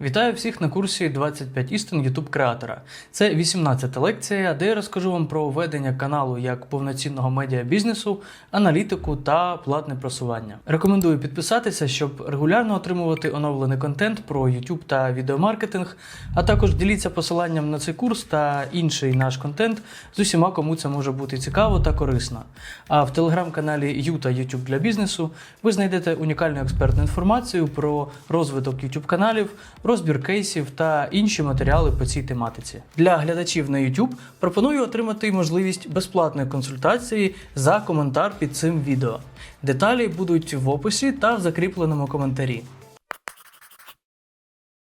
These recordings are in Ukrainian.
Вітаю всіх на курсі 25 істин YouTube креатора. Це 18 лекція, де я розкажу вам про ведення каналу як повноцінного медіабізнесу, аналітику та платне просування. Рекомендую підписатися, щоб регулярно отримувати оновлений контент про YouTube та відеомаркетинг, а також діліться посиланням на цей курс та інший наш контент з усіма, кому це може бути цікаво та корисно. А в телеграм-каналі Ю та YouTube для бізнесу ви знайдете унікальну експертну інформацію про розвиток YouTube каналів, розбір кейсів та інші матеріали по цій тематиці. Для глядачів на YouTube пропоную отримати можливість безплатної консультації за коментар під цим відео. Деталі будуть в описі та в закріпленому коментарі.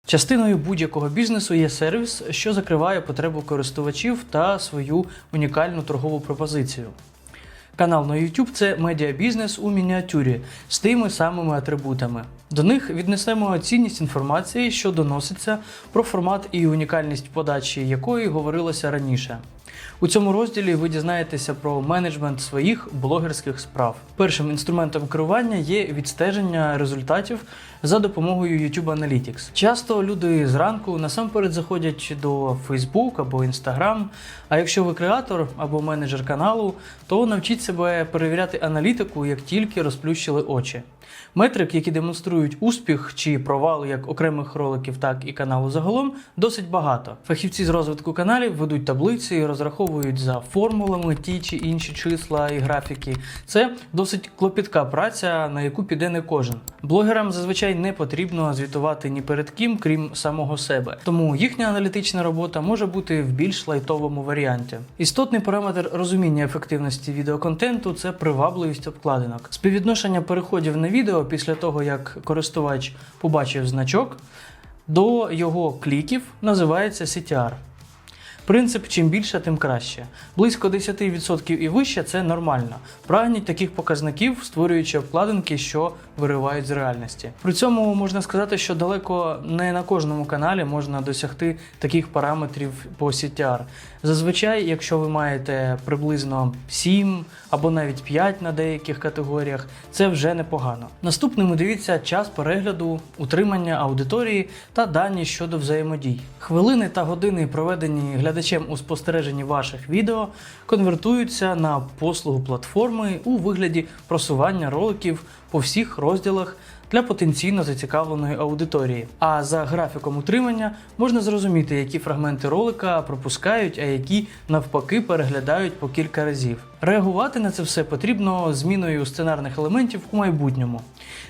Частиною будь-якого бізнесу є сервіс, що закриває потребу користувачів та свою унікальну торгову пропозицію. Канал на YouTube це медіабізнес у мініатюрі з тими самими атрибутами. До них віднесемо цінність інформації, що доноситься про формат і унікальність подачі якої говорилося раніше. У цьому розділі ви дізнаєтеся про менеджмент своїх блогерських справ. Першим інструментом керування є відстеження результатів за допомогою YouTube Analytics. Часто люди зранку насамперед заходять до Facebook або Instagram, а якщо ви креатор або менеджер каналу, то навчіть себе перевіряти аналітику, як тільки розплющили очі. Метрик, які демонструють успіх чи провал як окремих роликів, так і каналу загалом, досить багато. Фахівці з розвитку каналів ведуть таблиці і розраховують за формулами ті чи інші числа і графіки. Це досить клопітка праця, на яку піде не кожен. Блогерам зазвичай не потрібно звітувати ні перед ким, крім самого себе. Тому їхня аналітична робота може бути в більш лайтовому варіанті. Істотний параметр розуміння ефективності відеоконтенту це привабливість обкладинок. Співвідношення переходів на відео після того, як користувач побачив значок, до його кліків називається CTR. Принцип чим більше, тим краще. Близько 10% і вище це нормально. Прагніть таких показників, створюючи обкладинки, що виривають з реальності. При цьому можна сказати, що далеко не на кожному каналі можна досягти таких параметрів по CTR. Зазвичай, якщо ви маєте приблизно 7 або навіть 5 на деяких категоріях, це вже непогано. Наступним дивіться час перегляду, утримання аудиторії та дані щодо взаємодій. Хвилини та години, проведені глядачем у спостереженні ваших відео, конвертуються на послугу платформи у вигляді просування роликів по всіх розділах для потенційно зацікавленої аудиторії. А за графіком утримання можна зрозуміти, які фрагменти ролика пропускають, а які навпаки переглядають по кілька разів. Реагувати на це все потрібно зміною сценарних елементів у майбутньому.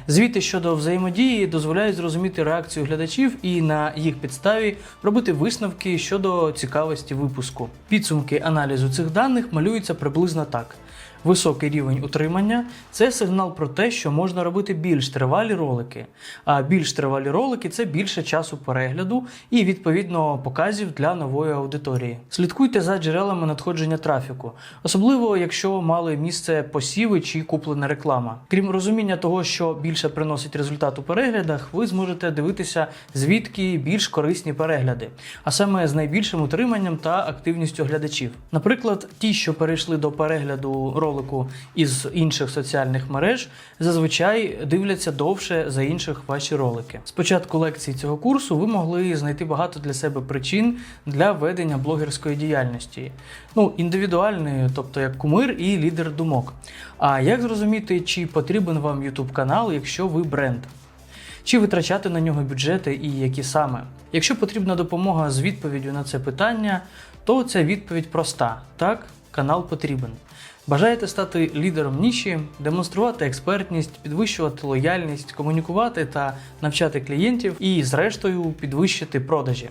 Звіти щодо взаємодії дозволяють зрозуміти реакцію глядачів і на їх підставі робити висновки щодо цікавості випуску. Підсумки аналізу цих даних малюються приблизно так. Високий рівень утримання це сигнал про те, що можна робити більш тривалі ролики. А більш тривалі ролики це більше часу перегляду і відповідно показів для нової аудиторії. Слідкуйте за джерелами надходження трафіку, особливо якщо мали місце посіви чи куплена реклама. Крім розуміння того, що більше приносить результат у переглядах, ви зможете дивитися, звідки більш корисні перегляди, а саме з найбільшим утриманням та активністю глядачів. Наприклад, ті, що перейшли до перегляду ролику із інших соціальних мереж, зазвичай дивляться довше за інших ваші ролики. З початку лекцій цього курсу ви могли знайти багато для себе причин для ведення блогерської діяльності. Ну, індивідуальної, тобто як кумир і лідер думок. А як зрозуміти, чи потрібен вам YouTube канал, якщо ви бренд? Чи витрачати на нього бюджети і які саме? Якщо потрібна допомога з відповіддю на це питання, то ця відповідь проста: так, канал потрібен. Бажаєте стати лідером ніші, демонструвати експертність, підвищувати лояльність, комунікувати та навчати клієнтів і, зрештою, підвищити продажі.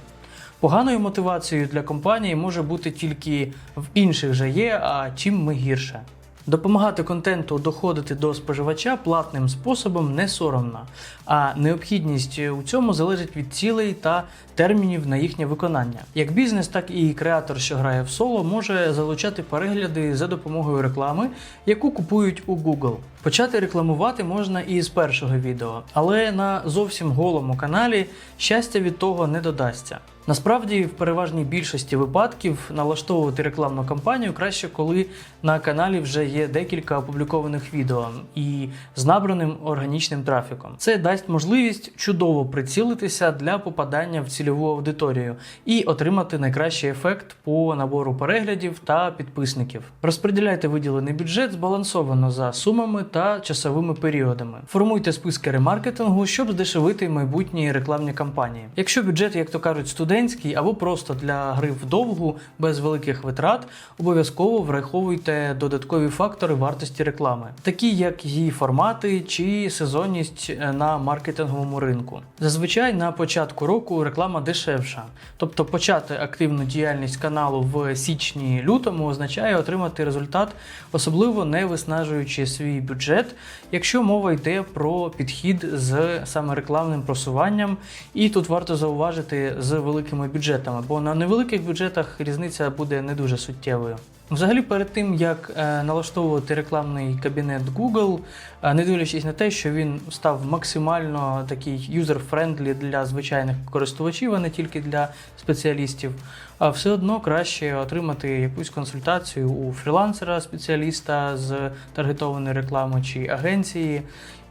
Поганою мотивацією для компанії може бути тільки в інших же є, а чим ми гірше. Допомагати контенту доходити до споживача платним способом не соромно, а необхідність у цьому залежить від цілей та термінів на їхнє виконання. Як бізнес, так і креатор, що грає в соло, може залучати перегляди за допомогою реклами, яку купують у Google. Почати рекламувати можна і з першого відео, але на зовсім голому каналі щастя від того не додасться. Насправді, в переважній більшості випадків налаштовувати рекламну кампанію краще, коли на каналі вже є декілька опублікованих відео і з набраним органічним трафіком. Це дасть можливість чудово прицілитися для попадання в цільову аудиторію і отримати найкращий ефект по набору переглядів та підписників. Розподіляйте виділений бюджет збалансовано за сумами та часовими періодами. Формуйте списки ремаркетингу, щоб здешевити майбутні рекламні кампанії. Якщо бюджет, як то кажуть, студентський або просто для гри вдовгу без великих витрат, обов'язково враховуйте додаткові фактори вартості реклами, такі як її формати чи сезонність е, на маркетинговому ринку. Зазвичай на початку року реклама дешевша, тобто почати активну діяльність каналу в січні-лютому означає отримати результат, особливо не виснажуючи свій бюджет, якщо мова йде про підхід з саме рекламним просуванням. І тут варто зауважити з великими бюджетами, бо на невеликих бюджетах різниця буде не дуже суттєвою. Взагалі, перед тим як е, налаштовувати рекламний кабінет Google, е, не дивлячись на те, що він став максимально такий юзер-френдлі для звичайних користувачів, а не тільки для спеціалістів, а все одно краще отримати якусь консультацію у фрілансера-спеціаліста з таргетованої реклами чи агенції.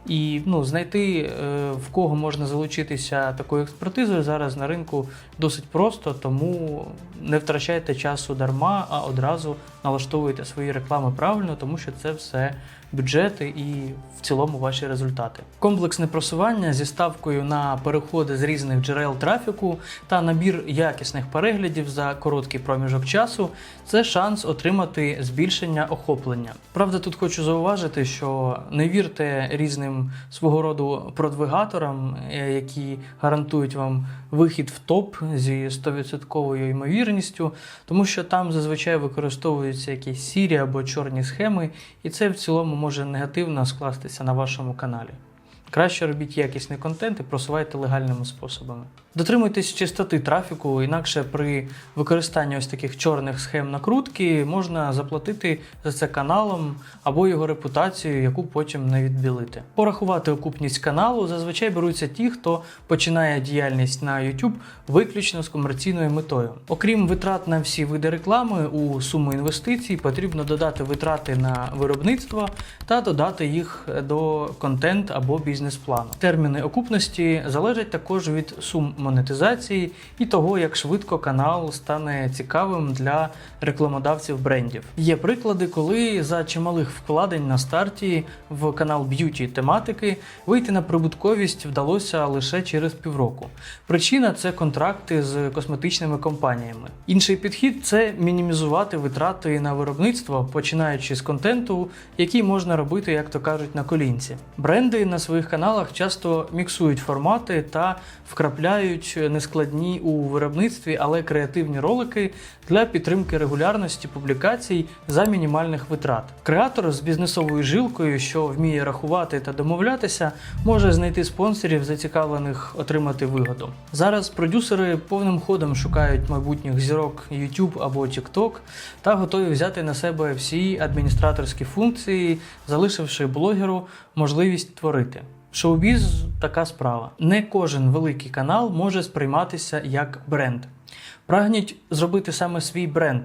І ну, знайти е, в кого можна залучитися такою експертизою зараз на ринку досить просто, тому не втрачайте часу дарма, а одразу налаштовуйте свої реклами правильно, тому що це все бюджети і в цілому ваші результати. Комплексне просування зі ставкою на переходи з різних джерел трафіку та набір якісних переглядів за короткий проміжок часу це шанс отримати збільшення охоплення. Правда, тут хочу зауважити, що не вірте різним свого роду продвигаторам, е, які гарантують вам вихід в топ зі 100% ймовірністю, тому що там зазвичай використовуються якісь сірі або чорні схеми, і це в цілому може негативно скластися на вашому каналі. Краще робіть якісний контент і просувайте легальними способами. Дотримуйтесь чистоти трафіку, інакше при використанні ось таких чорних схем накрутки можна заплатити за це каналом або його репутацією, яку потім не відбілити. Порахувати окупність каналу зазвичай беруться ті, хто починає діяльність на YouTube виключно з комерційною метою. Окрім витрат на всі види реклами, у суму інвестицій потрібно додати витрати на виробництво та додати їх до контент або бізнес-плану. Терміни окупності залежать також від сум монетизації і того, як швидко канал стане цікавим для рекламодавців брендів. Є приклади, коли за чималих вкладень на старті в канал б'юті тематики вийти на прибутковість вдалося лише через півроку. Причина це контракти з косметичними компаніями. Інший підхід це мінімізувати витрати на виробництво, починаючи з контенту, який можна робити, як то кажуть, на колінці. Бренди на своїх каналах часто міксують формати та вкрапляють нескладні у виробництві, але креативні ролики для підтримки регулярності публікацій за мінімальних витрат. Креатор з бізнесовою жилкою, що вміє рахувати та домовлятися, може знайти спонсорів, зацікавлених отримати вигоду. Зараз продюсери повним ходом шукають майбутніх зірок YouTube або TikTok та готові взяти на себе всі адміністраторські функції, залишивши блогеру можливість творити. Шоу-біз така справа. Не кожен великий канал може сприйматися як бренд. Прагніть зробити саме свій бренд.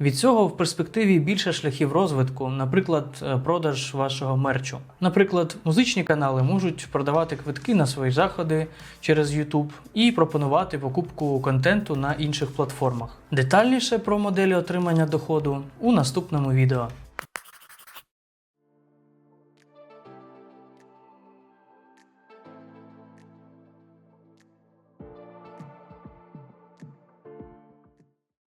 Від цього в перспективі більше шляхів розвитку, наприклад, е, продаж вашого мерчу. Наприклад, музичні канали можуть продавати квитки на свої заходи через YouTube і пропонувати покупку контенту на інших платформах. Детальніше про моделі отримання доходу у наступному відео.